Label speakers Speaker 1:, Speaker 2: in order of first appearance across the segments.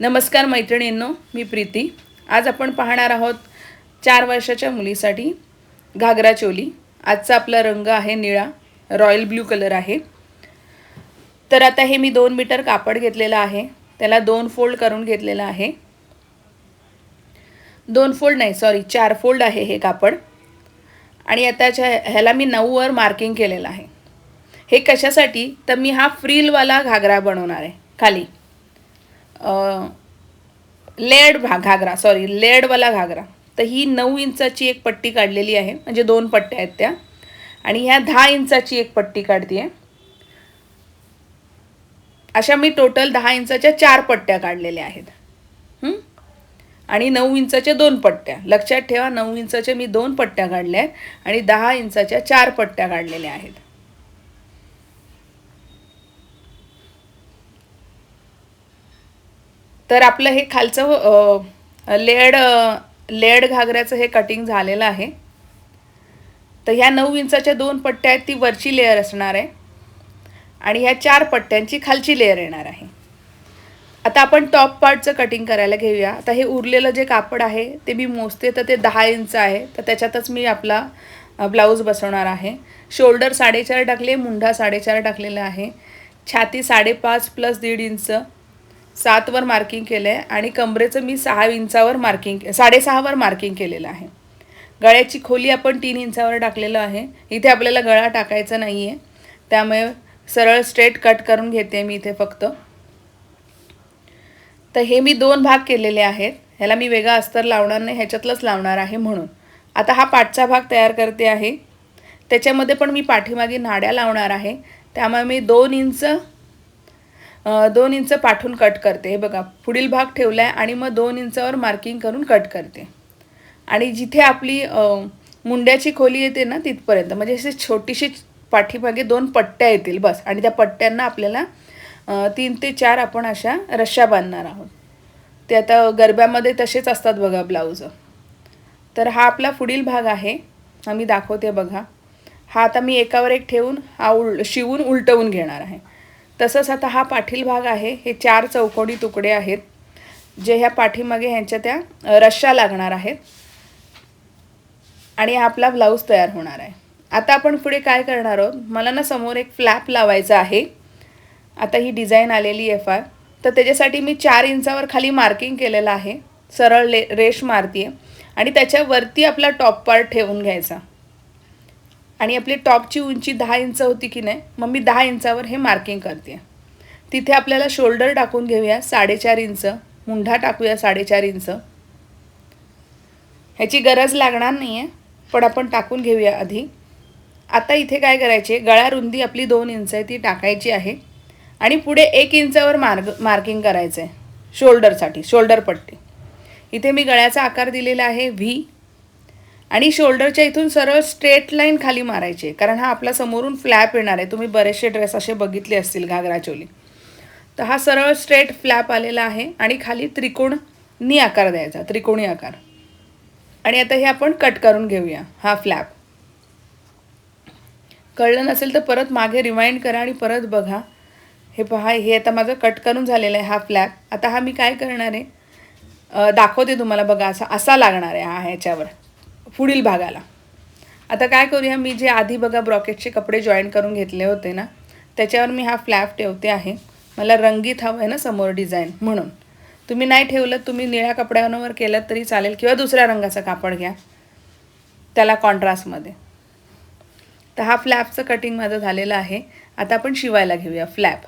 Speaker 1: नमस्कार मैत्रिणींनो मी प्रीती. आज आपण पाहणार आहोत चार वर्षाच्या मुलीसाठी घागरा चोली. आजचा आपला रंग आहे निळा रॉयल ब्ल्यू कलर आहे. तर आता हे मी दोन मीटर कापड घेतलेलं आहे. त्याला दोन फोल्ड करून घेतलेलं आहे. दोन फोल्ड नाही सॉरी चार फोल्ड आहे हे कापड. आणि आताच्या ह्याला मी नऊवर मार्किंग केलेलं आहे. हे कशासाठी? तर मी हा फ्रीलवाला घागरा बनवणार आहे खाली. लेड भा घागरा सॉरी लेडवाला घागरा. तर ही नऊ इंचाची एक पट्टी काढलेली आहे. म्हणजे दोन पट्ट्या आहेत त्या. आणि ह्या दहा इंचाची एक पट्टी काढते आहे अशा मी टोटल दहा इंचाच्या चार पट्ट्या काढलेल्या आहेत. आणि नऊ इंचाच्या दोन पट्ट्या. लक्षात ठेवा नऊ इंचाच्या मी दोन पट्ट्या काढल्या आहेत आणि दहा इंचाच्या चार पट्ट्या काढलेल्या आहेत. तर आपलं हे खालचं लेड लेड घागऱ्याचं हे कटिंग झालेलं आहे. तर ह्या नऊ इंचाच्या दोन पट्ट्या आहेत ती वरची लेअर असणार आहे. आणि ह्या चार पट्ट्यांची खालची लेअर येणार आहे. आता आपण टॉप पार्टचं कटिंग करायला घेऊया. आता हे उरलेलं जे कापड आहे ते मी मोजते तर ते दहा इंच आहे. तर त्याच्यातच मी आपला ब्लाऊज बसवणार आहे. शोल्डर साडेचार टाकले मुंढा साडेचार टाकलेला आहे. छाती साडेपाच प्लस दीड इंच. सातवर मार्किंग केलं आहे आणि कमरेचं मी सहा इंचावर मार्किंग साडेसहावर मार्किंग केलेलं आहे. गळ्याची खोली आपण तीन इंचावर टाकलेलं आहे. इथे आपल्याला गळा टाकायचा नाही आहे त्यामुळे सरळ स्ट्रेट कट करून घेते मी इथे फक्त. तर हे मी दोन भाग केलेले आहेत. ह्याला मी वेगळा अस्तर लावणार नाही ह्याच्यातलंच लावणार आहे म्हणून. आता हा पाठचा भाग तयार करते आहे. त्याच्यामध्ये पण मी पाठीमागे नाड्या लावणार आहे. त्यामुळे मी दोन इंच दोन इंच पाठून कट करते. हे बघा पुढील भाग ठेवला आहे आणि मग दोन इंचावर मार्किंग करून कट करते. आणि जिथे आपली मुंड्याची खोली येते ना तिथपर्यंत. म्हणजे अशी छोटीशी पाठीमागे दोन पट्ट्या येतील बस. आणि त्या पट्ट्यांना आपल्याला तीन ते चार आपण अशा रश्या बांधणार आहोत. ते आता गरब्यामध्ये तसेच असतात बघा ब्लाऊज तर हा आपला पुढील भाग आहे. आम्ही दाखवते बघा. हा आता मी एकावर एक ठेवून हा उल शिवून उलटवून घेणार आहे. तसंच आता हा पाठील भाग आहे. हे चार चौकोडी तुकडे आहेत जे ह्या पाठीमागे ह्यांच्या त्या रश्या लागणार आहेत. आणि हा आपला ब्लाऊज तयार होणार आहे. आता आपण पुढे काय करणार आहोत? मला ना समोर एक फ्लॅप लावायचा आहे. आता ही डिझाईन आलेली आहे फार. तर त्याच्यासाठी मी चार इंचावर खाली मार्किंग केलेलं आहे. सरळ ले रेश मारते आणि त्याच्यावरती आपला टॉप पार्ट ठेवून घ्यायचा. आणि आपली टॉपची उंची दहा इंच होती की नाही मग मी दहा इंचावर हे मार्किंग करते. तिथे आपल्याला शोल्डर टाकून घेऊया साडेचार इंच मुंढा टाकूया साडेचार इंच. ह्याची गरज लागणार नाही आहे पण आपण टाकून घेऊया आधी. आता इथे काय करायचे गळा रुंदी आपली दोन इंच आहे ती टाकायची आहे. आणि पुढे एक इंचावर मार्ग मार्किंग करायचं आहे शोल्डरसाठी शोल्डर पट्टी. इथे मी गळ्याचा आकार दिलेला आहे व्ही. आणि शोल्डरच्या इथून सरळ स्ट्रेट लाईन खाली मारायची. कारण हा आपला समोरून फ्लॅप येणार आहे. तुम्ही बरेचसे ड्रेस असे बघितले असतील घागरा चोली. तर हा सरळ स्ट्रेट फ्लॅप आलेला आहे आणि खाली त्रिकोणनी आकार द्यायचा. त्रिकोणी आकार. आणि आता हे आपण कट करून घेऊया. हा फ्लॅप. कळलं नसेल तर परत मागे रिमाइंड करा आणि परत बघा. हे पहा हे आता माझं कट करून झालेलं आहे हा फ्लॅप. आता हा मी काय करणार आहे? दाखवते तुम्हाला. बघा असा असा लागणार आहे हा ह्याच्यावर. पुढील भागाला. आता काय करूया मी जे आधी बघा ब्रॉकेटचे कपडे जॉईन करून घेतले होते ना त्याच्यावर मी हा फ्लॅप ठेवते आहे. मला रंगीत हवं आहे ना समोर डिझाईन म्हणून. तुम्ही नाही ठेवलं तुम्ही निळ्या कपड्यांवर केलं तरी चालेल किंवा दुसऱ्या रंगाचा कापड घ्या. त्याला कॉन्ट्रास्टमध्ये. तर हा फ्लॅपचं कटिंग माझं झालेलं आहे. आता आपण शिवायला घेऊया फ्लॅप.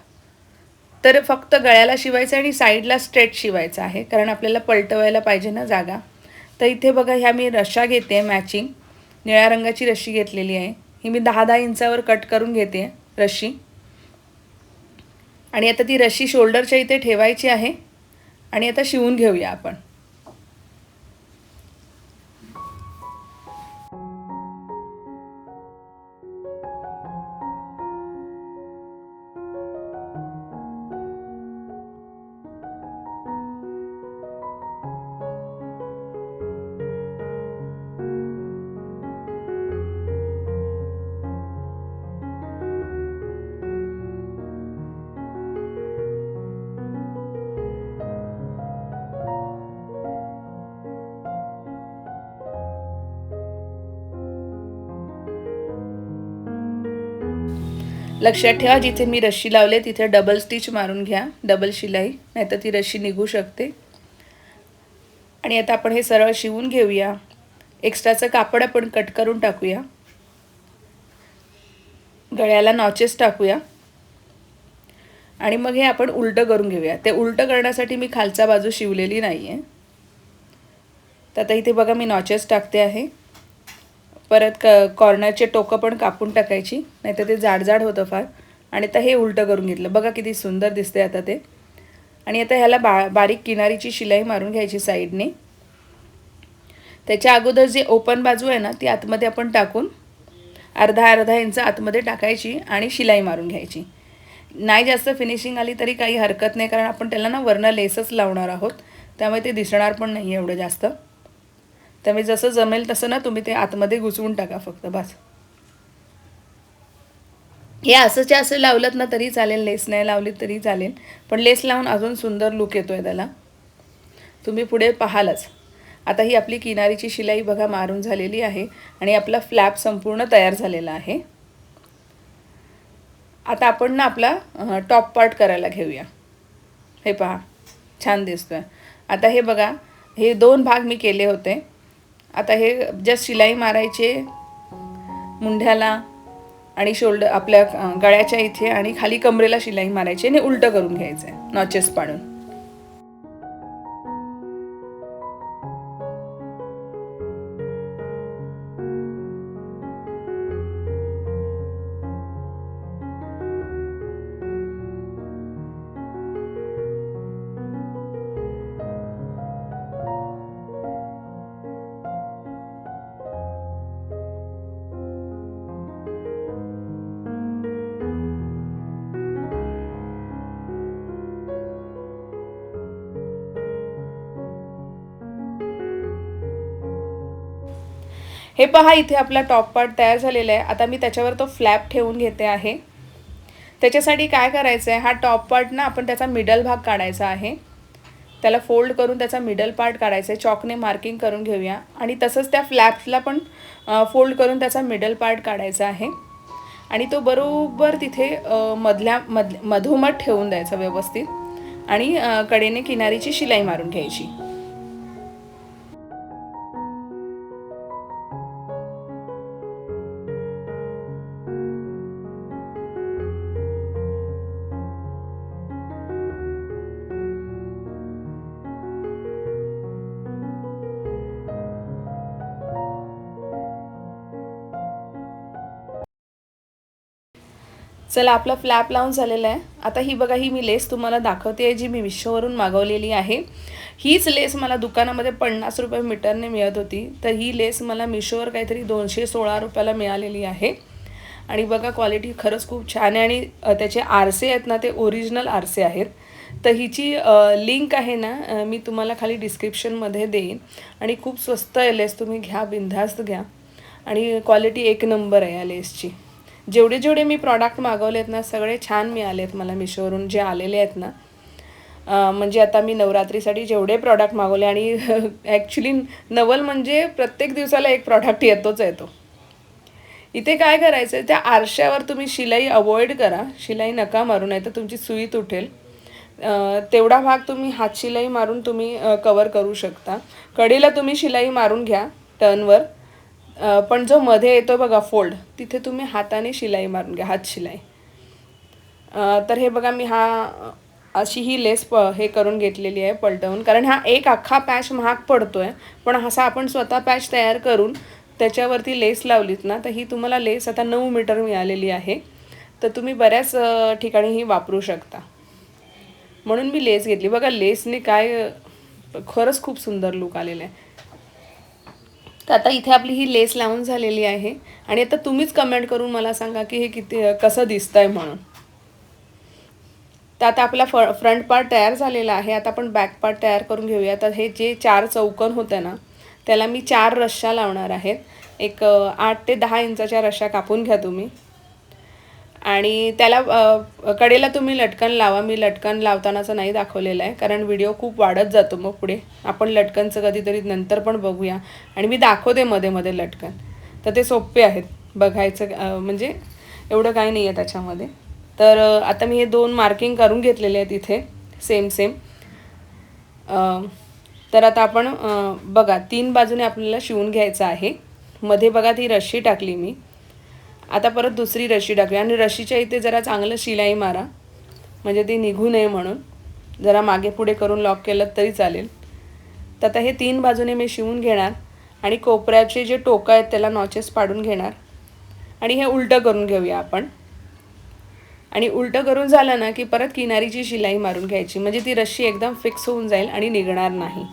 Speaker 1: तर फक्त गळ्याला शिवायचं आणि साईडला स्ट्रेट शिवायचं आहे कारण आपल्याला पलटवायला पाहिजे ना जागा. तर इथे बघा ह्या मी रश्शा घेते आहे मॅचिंग निळ्या रंगाची रशी घेतलेली आहे. ही मी दहा दहा इंचावर कट करून घेते रशी. आणि आता ती रशी शोल्डरच्या इथे ठेवायची आहे. आणि आता शिवून घेऊया आपण. लक्षात ठेवा जिथे मी रशी लावले तिथे डबल स्टिच मारून घ्या. डबल शिलाई नाहीतर ती रशी निघू शकते. आणि आता आपण हे सरळ शिवून घेऊया. एक्स्ट्राचं कापड आपण कट करून टाकूया. गळ्याला नॉचेस टाकूया. आणि मग हे आपण उलटं करून घेऊया. ते उलटं करण्यासाठी मी खालचा बाजू शिवलेली नाही आहे तर आता इथे बघा मी नॉचेस टाकते आहे. परत क कॉर्नरचे टोकं पण कापून टाकायची नाहीतर ते जाड जाड होतं फार. आणि आता हे उलटं करून घेतलं. बघा किती सुंदर दिसते आता ते. आणि आता ह्याला बा बारीक किनारीची शिलाई मारून घ्यायची साईडने. त्याच्या अगोदर जी ओपन बाजू आहे ना ती आतमध्ये आपण टाकून अर्धा अर्धा इंच आतमध्ये टाकायची आणि शिलाई मारून घ्यायची. नाही जास्त फिनिशिंग आली तरी काही हरकत नाही कारण आपण त्याला ना वरनं लेसच लावणार आहोत. त्यामुळे ते दिसणार पण नाही एवढं जास्त. त्यामुळे जसं जमेल तसं ना तुम्ही ते आतमध्ये घुसवून टाका फक्त बस. हे असंच्या असं लावलं ना तरी चालेल लेस नाही लावली तरी चालेल पण लेस लावून अजून सुंदर लुक येतो आहे त्याला. तुम्ही पुढे पाहालच. आता ही आपली किनारीची शिलाई बघा मारून झालेली आहे आणि आपला फ्लॅप संपूर्ण तयार झालेला आहे. आता आपण ना आपला टॉप पार्ट करायला घेऊया. हे पहा छान दिसतोय. आता हे बघा हे दोन भाग मी केले होते. आता हे जस्ट शिलाई मारायचे मुंढ्याला आणि शोल्डर आपल्या गळ्याच्या इथे आणि खाली कमरेला शिलाई मारायची आणि उलटं करून घ्यायचं आहे नॉचेस पाडून. हे पहा इथे आपला टॉप पार्ट तयार झालेला आहे. आता मी त्याच्यावर तो फ्लॅप ठेवून घेते आहे. त्याच्यासाठी काय करायचं आहे हा टॉप पार्ट ना आपण त्याचा मिडल भाग काढायचा आहे. त्याला फोल्ड करून त्याचा मिडल पार्ट काढायचा आहे. चॉकने मार्किंग करून घेऊया. आणि तसंच त्या फ्लॅप्सला पण फोल्ड करून त्याचा मिडल पार्ट काढायचा आहे. आणि तो बरोबर तिथे मधल्या मध मधोमध ठेवून द्यायचा व्यवस्थित. आणि कडेने किनारीची शिलाई मारून घ्यायची. चला आपला फ्लॅप लावून झालेला आहे. आता ही बघा ही मी लेस तुम्हाला दाखवते आहे जी मी मिशोवरून मागवलेली आहे. हीच लेस मला दुकानामध्ये पन्नास रुपये मीटरने मिळत होती. तर ही लेस मला मिशोवर काहीतरी दोनशे सोळा रुपयाला मिळालेली आहे. आणि बघा क्वालिटी खरंच खूप छान आहे. आणि त्याचे आरसे आहेत ना ते ओरिजिनल आरसे आहेत. तर हिची लिंक आहे ना मी तुम्हाला खाली डिस्क्रिप्शनमध्ये देईन. आणि खूप स्वस्त आहे लेस तुम्ही घ्या बिंधास्त घ्या. आणि क्वालिटी एक नंबर आहे या लेसची जेवढे जेवढे मी प्रॉडक्ट मागवले आहेत ना सगळे छान मिळाले आहेत मला मिशोवरून जे आलेले आहेत ना. म्हणजे आता मी नवरात्रीसाठी जेवढे प्रॉडक्ट मागवले आणि ॲक्च्युली नवल म्हणजे प्रत्येक दिवसाला एक प्रॉडक्ट येतोच येतो. इथे काय करायचं आहे त्या आरशावर तुम्ही शिलाई अवॉइड करा शिलाई नका मारू नाही तर तुमची सुई तुटेल. तेवढा भाग तुम्ही हात शिलाई मारून तुम्ही कवर करू शकता. कडेला तुम्ही शिलाई मारून घ्या टर्नवर पण जो मध्ये येतो बघा फोल्ड तिथे तुम्ही हाताने शिलाई मारून घ्या हात शिलाई. तर हे बघा मी हा अशी ही लेस प हे करून घेतलेली आहे पलटवून. कारण हा एक अख्खा पॅच महाग पडतो आहे पण असा आपण स्वतः पॅच तयार करून त्याच्यावरती लेस लावलीत ना तर ही तुम्हाला लेस आता नऊ मीटर मिळालेली आहे. तर तुम्ही बऱ्याच ठिकाणी ही वापरू शकता. म्हणून मी लेस घेतली. बघा लेसने काय खरंच खूप सुंदर लुक आलेला आहे. तर आता इथे आपली ही लेस लावून झालेली आहे. आणि आता तुम्हीच कमेंट करून मला सांगा की हे किती कसं दिसतं आहे म्हणून. तर आता आपला फ फ्रंट पार्ट तयार झालेला आहे. आता आपण बॅक पार्ट तयार करून घेऊया. तर हे जे चार चौकन होतं ना त्याला मी चार रश्शा लावणार आहेत. एक आठ ते दहा इंचाच्या रश्शा कापून घ्या तुम्ही. आणि त्याला कडेला तुम्ही लटकन लावा. मी लटकन लावतानाचं नाही दाखवलेलं आहे कारण व्हिडिओ खूप वाढत जातो मग पुढे. आपण लटकनचं कधीतरी नंतर पण बघूया. आणि मी दाखवते मध्ये मध्ये लटकन. तर ते सोपे आहेत बघायचं म्हणजे एवढं काही नाही आहे त्याच्यामध्ये. तर आता मी हे दोन मार्किंग करून घेतलेले आहेत इथे. Same same. तर आता आपण बघा तीन बाजूने आपल्याला शिवून घ्यायचं आहे. मध्ये बघा ती रशी टाकली मी. आता परत दुसरी रशी टाकली. आणि रशीच्या इथे जरा चांगलं शिलाई मारा. म्हणजे ती निघू नये म्हणून. जरा मागे पुढे करून लॉक केलं तरी चालेल. तर आता हे तीन बाजूने मी शिवून घेणार. आणि कोपऱ्याचे जे टोकं आहेत त्याला नॉचेस पाडून घेणार. आणि हे उलटं करून घेऊया आपण. आणि उलटं करून झालं ना की परत किनारीची शिलाई मारून घ्यायची. म्हणजे ती रशी एकदम फिक्स होऊन जाईल आणि निघणार नाही.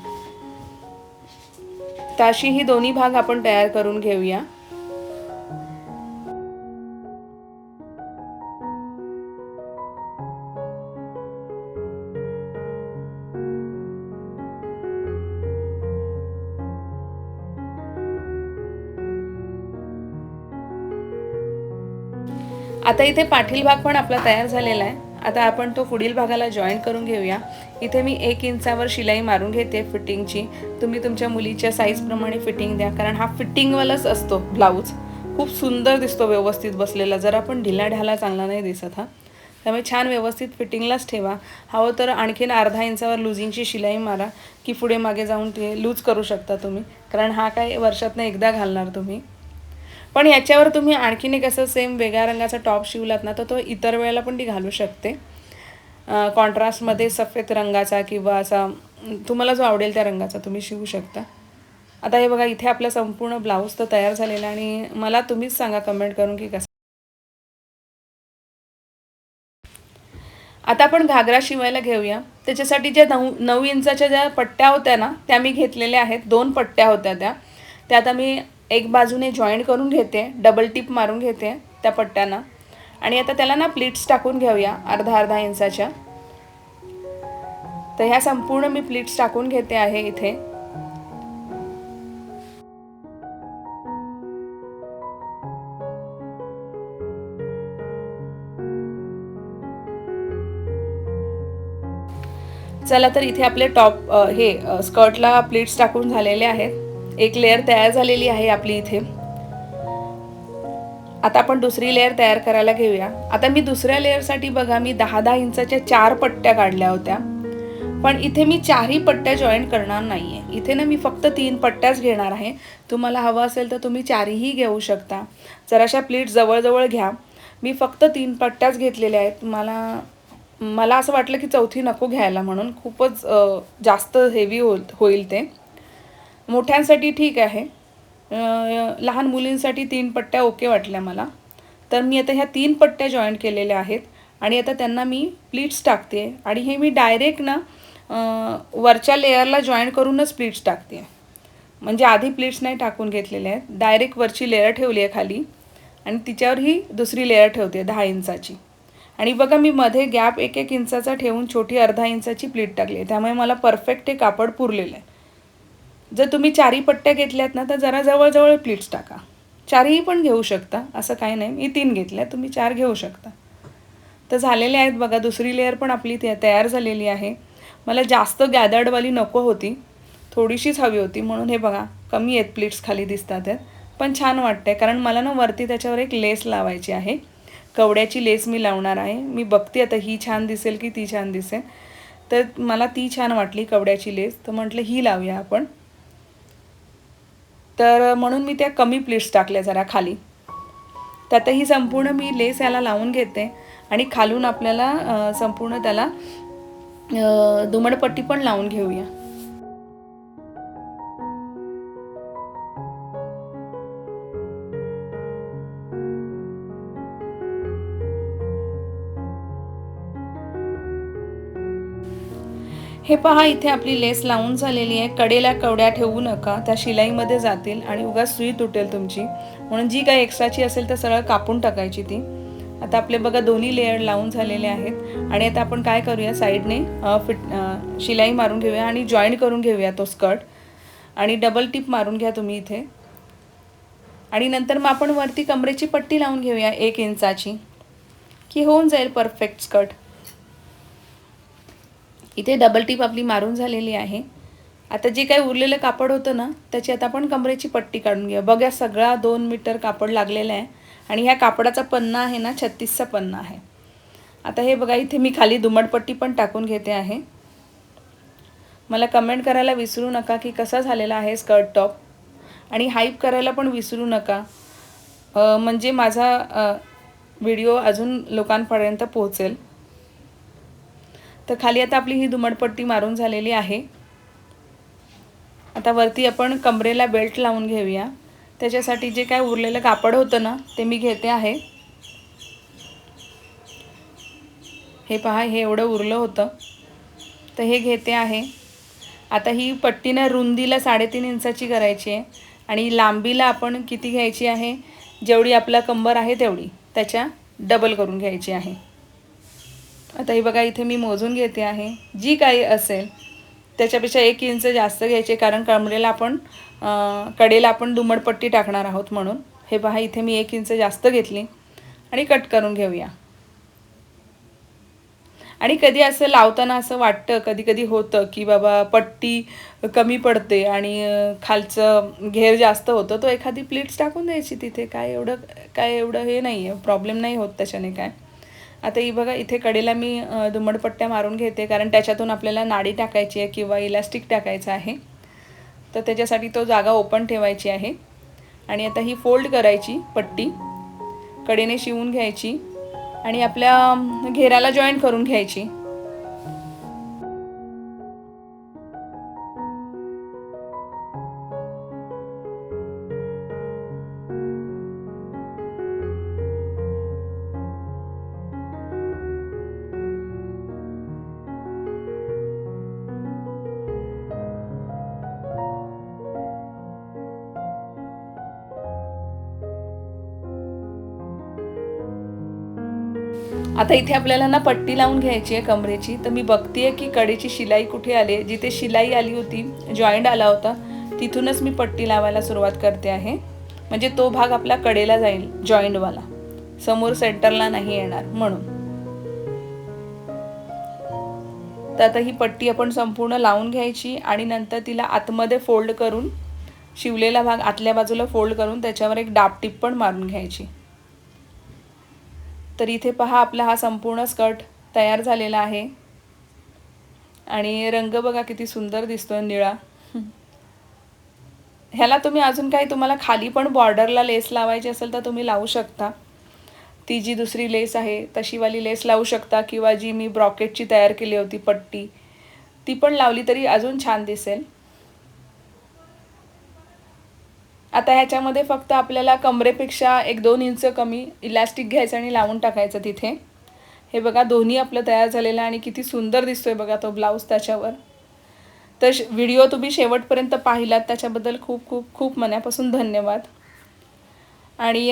Speaker 1: तर अशी ही दोन्ही भाग आपण तयार करून घेऊया. आता इथे पाठील भाग पण आपला तयार झालेला आहे. आता आपण तो पुढील भागाला जॉईन करून घेऊया. इथे मी एक इंचावर शिलाई मारून घेते फिटिंगची. तुम्ही तुमच्या मुलीच्या साईजप्रमाणे फिटिंग द्या कारण हा फिटिंगवालाच असतो ब्लाऊज खूप सुंदर दिसतो व्यवस्थित बसलेला. जरा पण ढिला ढाला चांगला नाही दिसत हा. त्यामुळे छान व्यवस्थित फिटिंगलाच ठेवा. हवं तर आणखीन अर्धा इंचावर लुझिंगची शिलाई मारा की पुढे मागे जाऊन ते लूज करू शकता तुम्ही. कारण हा काय वर्षातनं एकदा घालणार तुम्ही. पण याच्यावर तुम्ही आणखीन एक असं सेम वेगळ्या रंगाचा टॉप शिवलात ना तर तो इतर वेळेला पण ती घालू शकते. कॉन्ट्रास्टमध्ये सफेद रंगाचा किंवा असा तुम्हाला जो आवडेल त्या रंगाचा तुम्ही शिवू शकता. आता हे बघा इथे आपला संपूर्ण ब्लाऊज तर तयार झालेला आहे आणि मला तुम्हीच सांगा कमेंट करून की कसं. आता आपण घागरा शिवायला घेऊया. त्याच्यासाठी ज्या नऊ नऊ इंचाच्या ज्या पट्ट्या होत्या ना त्या मी घेतलेल्या आहेत. दोन पट्ट्या होत्या त्या. त्या आता मी एक बाजूने जॉईंट करून घेते डबल टिप मारून घेते त्या पट्ट्यांना. आणि आता त्याला ना प्लीट्स टाकून घेऊया अर्धा अर्धा इंचाच्या. तर ह्या संपूर्ण मी प्लीट्स टाकून घेते आहे इथे. चला तर इथे आपले टॉप हे स्कर्टला प्लीट्स टाकून झालेले आहेत. एक लेअर तयार झालेली आहे आपली इथे. आता आपण दुसरी लेअर तयार करायला घेऊया. आता मी दुसऱ्या लेअरसाठी बघा मी दहा दहा इंचाच्या चार पट्ट्या काढल्या होत्या. पण इथे मी चारही पट्ट्या जॉईन करणार नाहीये. इथे ना मी फक्त तीन पट्ट्याच घेणार आहे. तुम्हाला हवं असेल तर तुम्ही चारही घेऊ शकता. जराशा प्लीट जवळजवळ घ्या. मी फक्त तीन पट्ट्याच घेतलेल्या आहेत. मला मला असं वाटलं की चौथी नको घ्यायला म्हणून खूपच जास्त हेवी होईल होईल ते. मोठ्यांसाठी ठीक आहे. लहान मुलींसाठी तीन पट्ट्या ओके वाटल्या मला. तर मी आता ह्या तीन पट्ट्या जॉईन केलेल्या आहेत आणि आता त्यांना मी प्लीट्स टाकते आणि हे मी डायरेक्ट ना वरच्या लेअरला जॉईन करूनच प्लीट्स टाकते. म्हणजे आधी प्लीट्स नाही टाकून घेतलेले आहेत. डायरेक्ट वरची लेअर ठेवली आहे खाली आणि तिच्यावर ही दुसरी लेअर ठेवते दहा इंचाची. आणि बघा मी मध्ये गॅप एक एक इंचाचा ठेवून छोटी अर्धा इंचाची प्लीट टाकली आहे. त्यामुळे मला परफेक्ट हे कापड पुरलेलं आहे. जर तुम्ही चारी पट्ट्या घेतल्यात ना तर जरा जवळजवळ प्लीट्स टाका. चारही पण घेऊ शकता असं काही नाही. मी तीन घेतल्या तुम्ही चार घेऊ शकता. तर झालेले आहेत बघा दुसरी लेअर पण आपली तयार झालेली आहे. मला जास्त गॅदर्डवाली नको होती. थोडीशीच हवी होती म्हणून हे बघा कमी आहेत प्लीट्स खाली दिसतात आहेत. पण छान वाटतंय कारण मला ना वरती त्याच्यावर एक लेस लावायची आहे. कवड्याची लेस मी लावणार आहे. मी बघते आता ही छान दिसेल की ती छान दिसेल. तर मला ती छान वाटली कवड्याची लेस तर म्हटलं ही लावूया आपण. तर म्हणून मी त्या कमी प्लेट्स टाकल्या जरा खाली. तर आता ही संपूर्ण मी लेस याला लावून घेते आणि खालून आपल्याला संपूर्ण त्याला दुमडपट्टी पण लावून घेऊया. हे पहा इथे आपली लेस लावून झालेली आहे. कडेला कवड्या ठेवू नका. त्या शिलाईमध्ये जातील आणि उगाच सुई तुटेल तुमची. म्हणून जी काही एक्स्ट्राची असेल तर सरळ कापून टाकायची ती. आता आपले बघा दोन्ही लेअर लावून झालेले आहेत. आणि आता आपण काय करूया? साईडने फिट शिलाई मारून घेऊया आणि जॉईंट करून घेऊया तो स्कर्ट. आणि डबल टिप मारून घ्या तुम्ही इथे. आणि नंतर मग आपण वरती कमरेची पट्टी लावून घेऊया एक इंचाची. की होऊन जाईल परफेक्ट स्कर्ट. इथे डबल टीप आपली मारून झालेली आहे. आता जे काही उरलेलं कापड होतं ना त्याची आता आपण कमरेची पट्टी काढून घेऊ बघा सगळा दोन मीटर कापड लागलेलं आहे आणि ह्या कापडाचा पन्ना आहे ना छत्तीसचा पन्ना आहे. आता हे बघा इथे मी खाली दुमटपट्टी पण टाकून घेते आहे. मला कमेंट करायला विसरू नका की कसा झालेला आहे स्कर्ट टॉप आणि हाईप करायला पण विसरू नका. म्हणजे माझा व्हिडिओ अजून लोकांपर्यंत पोहोचेल. तर खाली आता आपली ही दुमडपट्टी मारून झालेली आहे. आता वरती आपण कमरेला बेल्ट लावून घेऊया. त्याच्यासाठी जे काय उरलेलं कापड होतं ना ते मी घेते आहे. हे पहा हे एवढं उरलं होतं. तर हे घेते आहे. आता ही पट्टीनं रुंदीला साडेतीन इंचाची करायची आहे. आणि लांबीला आपण किती घ्यायची आहे? जेवढी आपला कंबर आहे तेवढी. त्याच्या डबल करून घ्यायची आहे. आता हे बघा इथे मी मोजून घेते आहे. जी काही असेल त्याच्यापेक्षा एक इंच जास्त घ्यायचे कारण कमरेला आपण कडेला आपण दुमडपट्टी टाकणार आहोत म्हणून. हे पहा इथे मी एक इंच जास्त घेतली आणि कट करून घेऊया. आणि कधी असं लावताना असं वाटतं कधी कधी होतं की बाबा पट्टी कमी पडते आणि खालचं घेर जास्त होतं तो एखादी प्लेट्स टाकून द्यायची तिथे. काय एवढं काय एवढं हे नाही आहे प्रॉब्लेम नाही होत त्याच्याने काय. आता ही बघा इथे कडेला मी दुमडपट्ट्या मारून घेते कारण त्याच्यातून आपल्याला नाडी टाकायची आहे किंवा इलास्टिक टाकायचं आहे. तर त्याच्यासाठी तो जागा ओपन ठेवायची आहे. आणि आता ही फोल्ड करायची पट्टी. कडेने शिवून घ्यायची. आणि आपल्या घेराला जॉईन करून घ्यायची. आता इथे आपल्याला ना पट्टी लावून घ्यायची आहे कमरेची. तर मी बघतीये की कडेची शिलाई कुठे आली जिथे शिलाई आली होती जॉईंट आला होता तिथूनच मी पट्टी लावायला सुरुवात करते आहे. म्हणजे तो भाग आपला कडेला जाईल जॉईंटवाला समोर सेंटरला नाही येणार म्हणून. तर आता ही पट्टी आपण संपूर्ण लावून घ्यायची आणि नंतर तिला आतमध्ये फोल्ड करून शिवलेला भाग आतल्या बाजूला फोल्ड करून त्याच्यावर एक डाप टिप पण मारून घ्यायची. तर इथे पहा आपला हा संपूर्ण स्कर्ट तयार झालेला आहे. आणि रंग बघा किती सुंदर दिसतोय निळा. ह्याला तुम्ही अजून काही तुम्हाला खाली पण बॉर्डरला लेस लावायची असेल तर तुम्ही लावू शकता. ती जी दुसरी लेस आहे तशीवाली लेस लावू शकता किंवा जी मी ब्रॉकेटची तयार केली होती पट्टी ती पण लावली तरी अजून छान दिसेल. आता ह्याच्यामध्ये फक्त आपल्याला कमरेपेक्षा एक दोन इंच कमी इलास्टिक घ्यायचं आणि लावून टाकायचं तिथे. हे बघा दोन्ही आपलं तयार झालेलं आहे आणि किती सुंदर दिसतोय बघा तो ब्लाऊज त्याच्यावर. तर श- व्हिडिओ तुम्ही शेवटपर्यंत पाहिलात त्याच्याबद्दल खूप खूप खूप मनापासून धन्यवाद. आणि